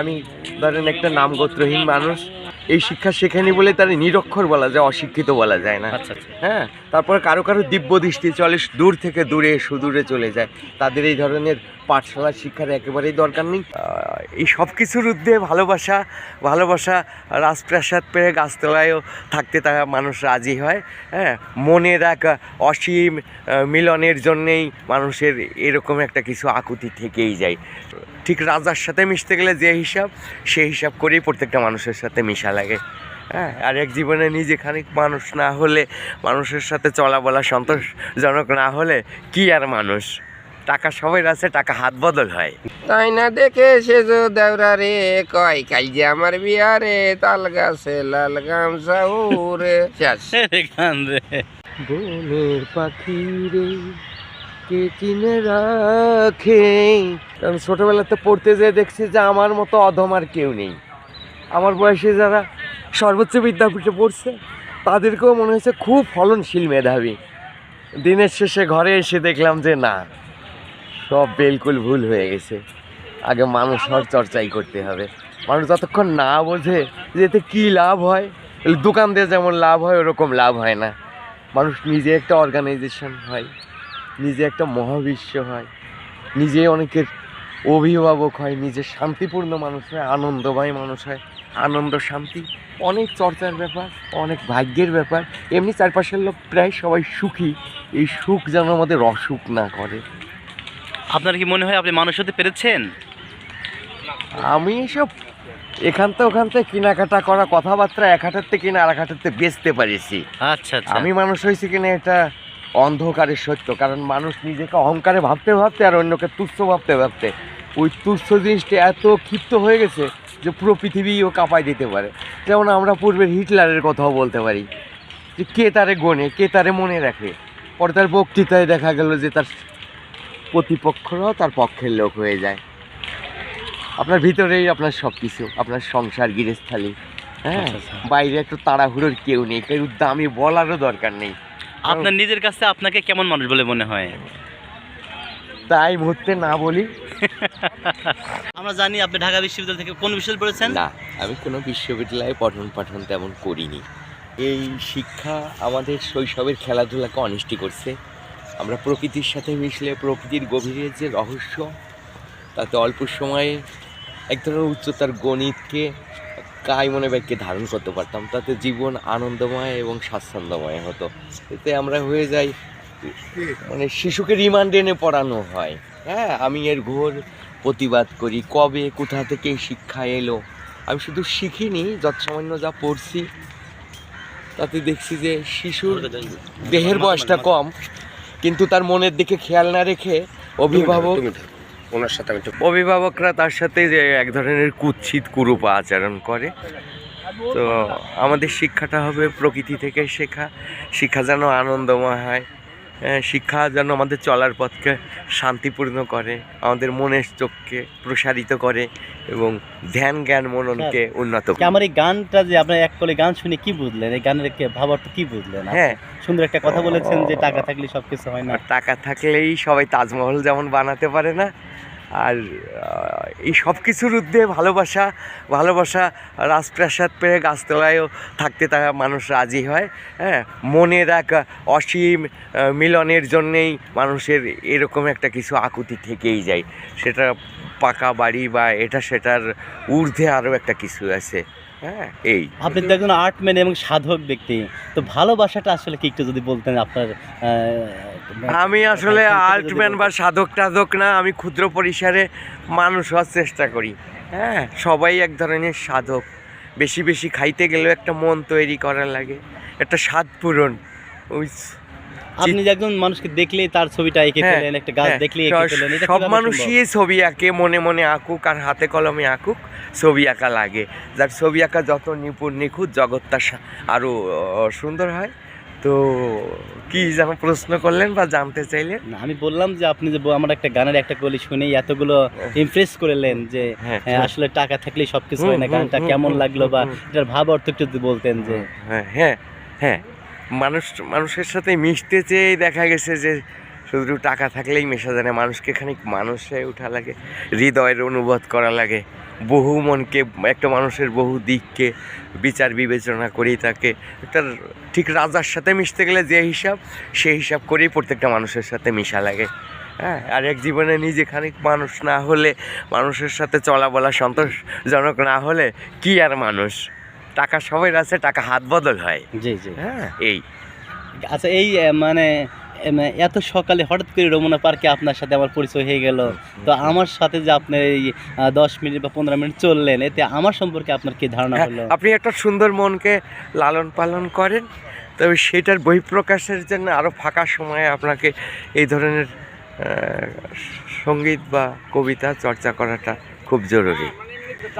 আমি ধরেন একটা নামগোত্রহীন মানুষ এই শিক্ষা শেখেনি বলে তার নিরক্ষর বলা যায় অশিক্ষিত বলা যায় না। আচ্ছা আচ্ছা। হ্যাঁ তারপর কারও কারও দিব্য দৃষ্টি চলে দূর থেকে দূরে সুদূরে চলে যায়। তাদের এই ধরনের পাঠশালা শিক্ষার একেবারেই দরকার নেই। এই সব কিছুর ঊর্ধ্বে ভালোবাসা ভালোবাসা রাজপ্রাসাদ পেয়ে গাছতলায়ও থাকতে তারা মানুষ রাজি হয়। হ্যাঁ মনের এক অসীম মিলনের জন্যেই মানুষের এরকম একটা কিছু আকুতি থেকেই যায়। ঠিক রাজার সাথে মিশতে গেলে যে হিসাব সেই হিসাব করেই প্রত্যেকটা মানুষের সাথে মিশা লাগে। হ্যাঁ আর এক জীবনে নিজে খানিক মানুষ না হলে মানুষের সাথে চলা বলা সন্তোষজনক না হলে কি আর মানুষ? টাকা সবাই আছে টাকা হাত বদল হয়। তাই না দেখে সে যে দেওরা রে কয় কাল যে আমার বিয়ারে তাল গাছে লাল গামছা উড়ে। শেষ। গান রে। বনের পাখি রে কে চিনে রাখে কারণ ছোটবেলাতে পড়তে যেয়ে দেখছি যে আমার মতো অধম আর কেউ নেই। আমার বয়সে যারা সর্বোচ্চ বিদ্যাপীঠে পড়ছে, তাদেরকেও মনে হয়েছে খুব ফলনশীল মেধাবী। দিনের শেষে ঘরে এসে দেখলাম যে না, সব বিলকুল ভুল হয়ে গেছে। আগে মানুষ হওয়ার চর্চাই করতে হবে। মানুষ যতক্ষণ না বোঝে যে এতে কী লাভ হয়, দোকান দিয়ে যেমন লাভ হয়, ওরকম লাভ হয় না। মানুষ নিজে একটা অর্গানাইজেশন হয়। নিজে একটা মহাবিশ্ব হয়। নিজে অনেকের অভিভাবক হয় নিজে শান্তিপূর্ণ মানুষ হয় আনন্দময় মানুষ হয়। আনন্দ শান্তি অনেক চর্চার ব্যাপার অনেক ভাগ্যের ব্যাপার। এমনি চারপাশের লোক প্রায় সবাই সুখী। এই সুখ যেন আমাদের অসুখ না করে। আপনার কি মনে হয় আপনি মানুষ হতে পেরেছেন? আমি এসব এখান থেকে ওখান থেকে কেনাকাটা করা কথাবার্তা এক হাটের থেকে কিনা আর এক হাটের থেকে বেচতে পারিছি। আচ্ছা আচ্ছা। আমি মানুষ হয়েছি কিনা এটা অন্ধকারের সত্য কারণ মানুষ নিজেকে অহংকারে ভাবতে ভাবতে আর অন্যকে তুচ্ছ ভাবতে ভাবতে ওই তুচ্ছ জিনিসটা এত ক্ষিপ্ত হয়ে গেছে যে পুরো পৃথিবীও কাঁপায় দিতে পারে। যেমন আমরা পূর্বের হিটলারের কথাও বলতে পারি যে কে তারে গনে কে তারে মনে রাখে। পরে তার বক্তৃতায় দেখা গেল যে তার প্রতিপক্ষরাও তার পক্ষের লোক হয়ে যায়। আপনার ভিতরেই আপনার সব কিছু আপনার সংসার গৃহস্থালী হ্যাঁ? আচ্ছা, আচ্ছা। বাইরে একটু তাড়াহুড়োর কেউ নেই কেউ দামি বলারও দরকার নেই। আপনার নিজের কাছে আপনাকে কেমন মানুষ বলে মনে হয়? তাই মুহূর্তে না বলি। আমরা জানি আপনি ঢাকা বিশ্ববিদ্যালয় থেকে কোন বিশ্ববিদ্যালয় পড়েছেন? না আমি কোনো বিশ্ববিদ্যালয়ে পঠন পাঠন তেমন করিনি। এই শিক্ষা আমাদের শৈশবের খেলাধুলাকে অনিষ্টি করছে। আমরা প্রকৃতির সাথে মিশলে প্রকৃতির গভীরের যে রহস্য তাতে অল্প সময়ে এক ধরনের উচ্চতার গণিতকে কাই মনে ব্যাগকে ধারণ করতে পারতাম তাতে জীবন আনন্দময় এবং স্বাচ্ছন্দ্যময় হতো। এতে আমরা হয়ে যাই মানে শিশুকে রিমান্ড এনে পড়ানো হয়। হ্যাঁ আমি এর ঘোর প্রতিবাদ করি কবে কোথা থেকে শিক্ষা এলো? আমি শুধু শিখিনি যৎসামান্য যা পড়ছি তাতে দেখছি যে শিশুর দেহের বয়সটা কম কিন্তু তার মনের দিকে খেয়াল না রেখে অভিভাবক ওনার সাথে আমি একটু অভিভাবকরা তার সাথে যে এক ধরনের কুৎসিত কুরূপ আচরণ করে। তো আমাদের শিক্ষাটা হবে প্রকৃতি থেকে শেখা। শিক্ষা যেন আনন্দময় হয়। হ্যাঁ, শিক্ষা যেন আমাদের চলার পথকে শান্তিপূর্ণ করে আমাদের মনের চোখকে প্রসারিত করে এবং ধ্যান জ্ঞান মননকে উন্নত করে। আমার এই গানটা যে আপনার এক কলে গান শুনে কি বুঝলেন? এই গানের কে ভাবার্থ কি বুঝলেন হ্যাঁ। সুন্দর একটা কথা বলেছেন যে টাকা থাকলে সব কিছু হয় না। টাকা থাকলেই সবাই তাজমহল যেমন বানাতে পারে না আর এই সব কিছুর ঊর্ধ্বে ভালোবাসা ভালোবাসা, রাজপ্রাসাদ পেয়ে গাছতলায়ও থাকতে তারা মানুষ রাজি হয় হ্যাঁ? মনের এক অসীম মিলনের জন্যেই মানুষের এরকম একটা কিছু আকুতি থেকেই যায়। সেটা পাকা বাড়ি বা এটা সেটার ঊর্ধ্বে আরও একটা কিছু আছে। হ্যাঁ। এই। আপনি তো একজন আর্টম্যান এবং সাধক ব্যক্তি তো ভালোবাসাটা আসলে কি একটু যদি বলতেন আপনার আমি আসলে সংক্ষেপে যদি আর্টম্যান বা সাধক টাধক না আমি ক্ষুদ্র পরিসরে মানুষ হওয়ার চেষ্টা করি হ্যাঁ। সবাই এক ধরনের সাধক। বেশি বেশি খাইতে গেলেও একটা মন তৈরি করা লাগে একটা স্বাদ পূরণ। ওই আপনি একজন মানুষকে দেখলেই তার ছবিটা এঁকে হ্যাঁ, ফেলেন একটা গাছ হ্যাঁ, দেখলেই এঁকে ফেলেন সব মানুষই ছবি আঁকে মনে মনে আঁকুক আর হাতে কলমে আঁকুক ছবি আঁকা লাগে। যার ছবি আঁকা যত নিপুণ নিখুঁত জগৎটা সা- আরও সুন্দর হয়। তো কি যেন প্রশ্ন করলেন বা জানতে চাইলেন? আমি বললাম যে আপনি যে আমার একটা গানের একটা কলি শুনেই এতগুলো ইমপ্রেস করলেন যে হ্যাঁ আসলে টাকা থাকলেই সবকিছু হয় না গানটা কেমন লাগল বা এটার ভাব অর্থ একটু বলতেন যে। হ্যাঁ হ্যাঁ হ্যাঁ। মানুষ, মানুষের সাথে মিশতে চেয়ে দেখা গেছে যে শুধু টাকা থাকলেই মেশা যায় না, মানুষকে খানিক মানুষ হয়ে ওঠা লাগে, হৃদয়ের অনুবাদ করা লাগে, বহু মনকে, একটা মানুষের বহু দিককে বিচার বিবেচনা করেই তাকে, একটা ঠিক রাজার সাথে মিশতে গেলে যে হিসাব সেই হিসাব করেই প্রত্যেকটা মানুষের সাথে মিশা লাগে। হ্যাঁ আর এক জীবনে নিজে খানিক মানুষ না হলে, মানুষের সাথে চলা বলা সন্তোষজনক না হলে কি আর মানুষ? টাকা সবাই আছে টাকা হাত বদল হয়। জি জি। হ্যাঁ এই। আচ্ছা এই মানে এত সকালে হঠাৎ করে রমনা পার্কে আপনার সাথে আমার পরিচয় হয়ে গেল। তো আমার সাথে যে আপনি এই দশ মিনিট বা পনেরো মিনিট চললেন এতে আমার সম্পর্কে আপনার কি ধারণা হ্যাঁ, হলো? আপনি একটা সুন্দর মনকে লালন পালন করেন তবে সেটার বহিঃপ্রকাশের জন্য আরও ফাঁকা সময়ে আপনাকে এই ধরনের সংগীত বা কবিতা চর্চা করাটা খুব জরুরি।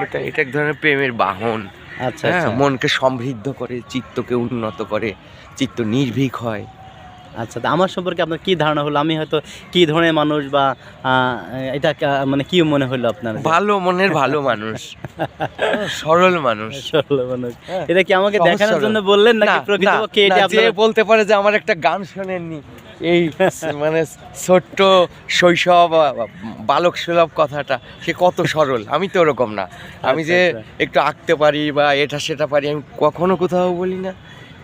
এটা এটা এক ধরনের প্রেমের বাহন। হ্যাঁ আচ্ছা। মনকে সমৃদ্ধ করে চিত্তকে উন্নত করে চিত্ত নির্ভীক হয়। আচ্ছা তা আমার সম্পর্কে আপনার কি ধারণা হলো? আমি হয়তো কি ধরনের মানুষ বা এটা মানে কি মনে হলো আপনার? ভালো মনের ভালো মানুষ। সরল মানুষ। সরল মানুষ। হ্যাঁ। এটা কি আমাকে দেখানোর জন্য বললেন নাকি প্রকৃতপক্ষে এটা না, যে আপনার বলতে পারে যে আমার একটা গান শোনেননি এই মানে ছোট্ট শৈশব বালক সুলভ কথাটা সে কত সরল। আমি তো ওরকম না। আমি আচ্ছা, যে আচ্ছা। একটু আঁকতে পারি বা এটা সেটা পারি আমি কখনো কোথাও বলি না।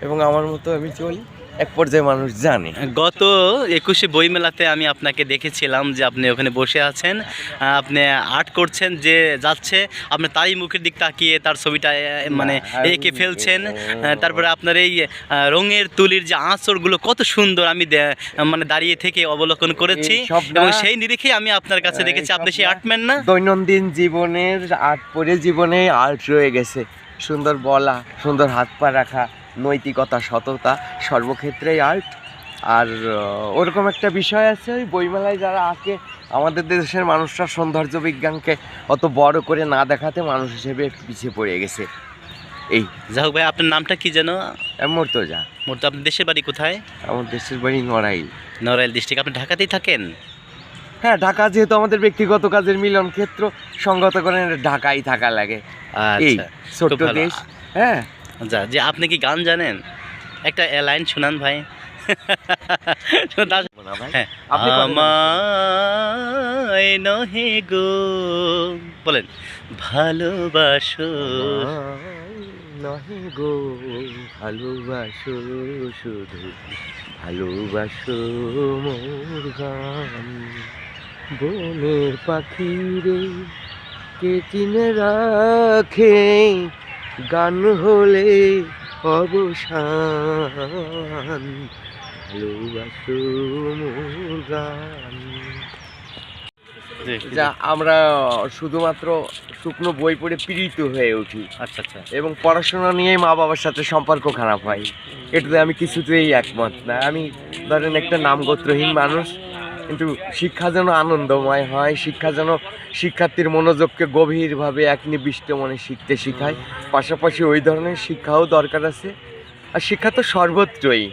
এবং আমার মতো আমি চলি। এক পর্যায়ে মানুষ জানে। গত একুশে বইমেলাতে আমি আপনাকে দেখেছিলাম যে আপনি ওখানে বসে আছেন আপনি আর্ট করছেন যে যাচ্ছে আপনি তারই মুখের দিক তাকিয়ে তার ছবিটা মানে না, এঁকে ফেলছেন। তারপরে আপনার এই রঙের তুলির যে আঁচড়গুলো কত সুন্দর আমি মানে দাঁড়িয়ে থেকে অবলোকন করেছি এবং সেই নিরিখেই আমি আপনার কাছে দেখেছি আপনি সেই আর্টম্যান না? দৈনন্দিন জীবনের আর্ট পরে জীবনে আর্ট রয়ে গেছে। সুন্দর বলা সুন্দর হাত পা রাখা নৈতিকতা সততা সর্বক্ষেত্রেই আর্ট আর ওরকম একটা বিষয় আছে ওই বইমেলায় যারা আঁকে আমাদের দেশের মানুষরা সৌন্দর্য বিজ্ঞানকে অত বড় করে না দেখাতে মানুষ হিসেবে একটু পিছিয়ে পড়ে গেছে। এই। যাই হোক ভাই আপনার নামটা কি যেন? এমন তো যা মোট আপনার দেশের বাড়ি কোথায়? আমার দেশের বাড়ি নড়াইল। নড়াইল ডিস্ট্রিক্ট আপনি ঢাকাতেই থাকেন? হ্যাঁ ঢাকা যেহেতু আমাদের ব্যক্তিগত কাজের মিলন ক্ষেত্র সঙ্গত করে ঢাকাই থাকা লাগে। আচ্ছা ছোট্ট দেশ হ্যাঁ। যা যে আপনি কি গান জানেন? একটা লাইন শোনান ভাই। হ্যাঁ। আমায় নহে গো। বলেন। ভালোবাসো। নহে গো। ভালোবাসো শুধু। ভালোবাসো মোর গান। বনের পাখি রে কে চিনে রাখে? গান হলে অবসান ভালোবাসো মোর গান যা আমরা শুধুমাত্র শুকনো বই পড়ে পীড়িত হয়ে উঠি। আচ্ছা আচ্ছা। এবং পড়াশোনা নিয়েই মা বাবার সাথে সম্পর্ক খারাপ হয়। এটাতে আমি কিছুতেই একমত না। আমি ধরেন একটা নামগোত্রহীন মানুষ কিন্তু শিক্ষা যেন আনন্দময় হয় শিক্ষা যেন শিক্ষার্থীর মনোযোগকে গভীরভাবে এক নিবিষ্ট মনে শিখতে শেখায়। পাশাপাশি ওই ধরনের শিক্ষাও দরকার আছে। আর শিক্ষা তো সর্বত্রই।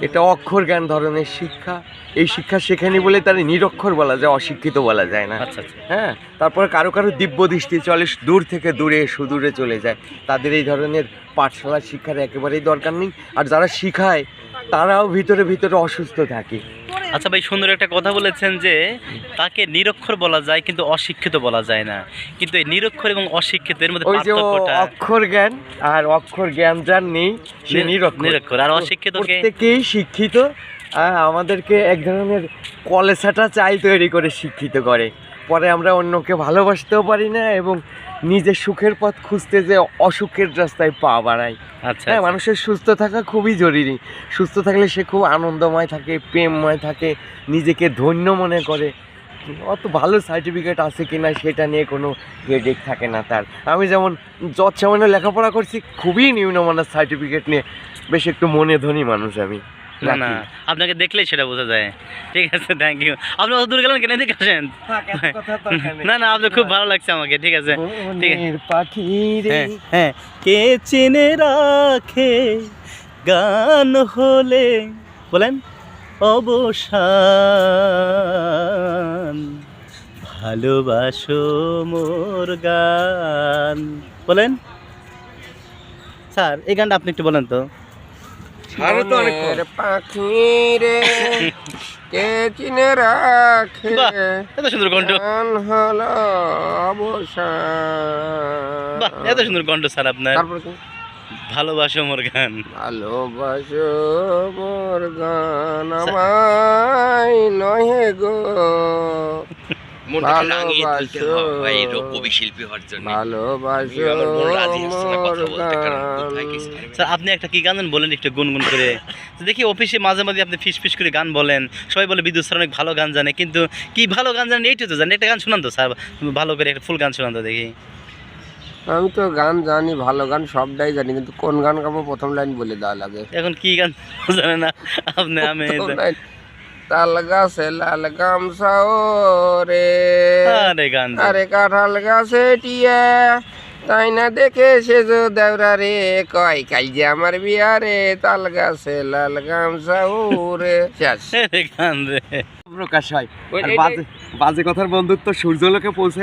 এটা অক্ষর জ্ঞান ধরনের শিক্ষা। এই শিক্ষা শেখেনি বলে তার নিরক্ষর বলা যায় অশিক্ষিত বলা যায় না। আচ্ছা আচ্ছা। হ্যাঁ তারপরে কারও কারও দিব্য দৃষ্টি চলে দূর থেকে দূরে সুদূরে চলে যায়। তাদের এই ধরনের পাঠশালার শিক্ষার একেবারেই দরকার নেই। আর যারা শিখায় তারাও ভিতরে ভিতরে অসুস্থ থাকে। আচ্ছা ভাই সুন্দর একটা কথা বলেছেন যে তাকে নিরক্ষর বলা যায় কিন্তু অশিক্ষিত বলা যায় না। কিন্তু এই নিরক্ষর এবং অশিক্ষিত এর মধ্যে পার্থক্যটা অক্ষর জ্ঞান আর অক্ষর জ্ঞান যার নেই সে নিরক্ষর। নিরক্ষর। আর অশিক্ষিত প্রত্যেকেই শিক্ষিত। আমাদেরকে এক ধরনের কলেসাটা চাল তৈরি করে শিক্ষিত করে। পরে আমরা অন্যকে ভালোবাসতেও পারি না এবং নিজের সুখের পথ খুঁজতে যে অসুখের রাস্তায় পা বাড়াই। আচ্ছা হ্যাঁ আচ্ছা। মানুষের সুস্থ থাকা খুবই জরুরি। সুস্থ থাকলে সে খুব আনন্দময় থাকে প্রেমময় থাকে নিজেকে ধন্য মনে করে। অত ভালো সার্টিফিকেট আছে কি না সেটা নিয়ে কোনো হেডেক থাকে না তার। আমি যেমন যত সামান্য লেখাপড়া করছি খুবই নিম্নমানের সার্টিফিকেট নিয়ে বেশ একটু মনে ধনী মানুষ আমি। না না আপনাকে দেখলেই সেটা বোঝা যায়। ঠিক আছে থ্যাংক ইউ আপনি অত দূর গেলেন কেন? এদিকে আসেন। না না আপনার খুব ভালো লাগছে আমাকে ঠিক আছে। ঠিক আছে। পাখি রে হ্যাঁ হ্যাঁ। কে চিনে রাখে? গান হলে বলেন অবসান। ভালোবাসো মোর গান। বলেন। স্যার এই গানটা আপনি একটু বলেন তো আরও তো অনেক কম। মনের পাখি রে কে চিনে রাখে? এত সুন্দর কণ্ঠ গান হলো অবসান। এত সুন্দর কণ্ঠ স্যার আপনার। ভালোবাসো মোর গান। ভালোবাসো মোর গান আমায় নহে গো। মনটাকে রাঙিয়ে তুলতে। এরকম কবি শিল্পী হওয়ার জন্য। স্যার আপনি একটা কি গান বলেন একটু গুনগুন করে। তো দেখি অফিসে মাঝে মাঝে আপনি ফিস ফিস করে গান বলেন। সবাই বলে বিদ্যুৎ স্যার অনেক ভালো গান জানে কিন্তু কি ভালো গান জানেন এইটু তো জানেন একটা গান শোনান তো স্যার। ভালো করে একটা ফুল গান শোনান তো দেখি। আমি তো গান জানি ভালো গান সবটাই জানি কিন্তু কোন গান গাবো প্রথম লাইন বলে দেওয়া লাগে। এখন কি গান জানে না। আপনি আমি তাল গাছে লাল গামছা ও রে। আরে। কাঁঠাল গাছে টিয়া। তাই না দেখে সে যে দেওরা রে কয় কাল যে আমার বিয়া রে তাল গাছে লাল গামছা ও রে। শেষ গান রে প্রকাশ হয়। বাজে কথার বন্ধুত্ব সূর্যলোকে পৌঁছে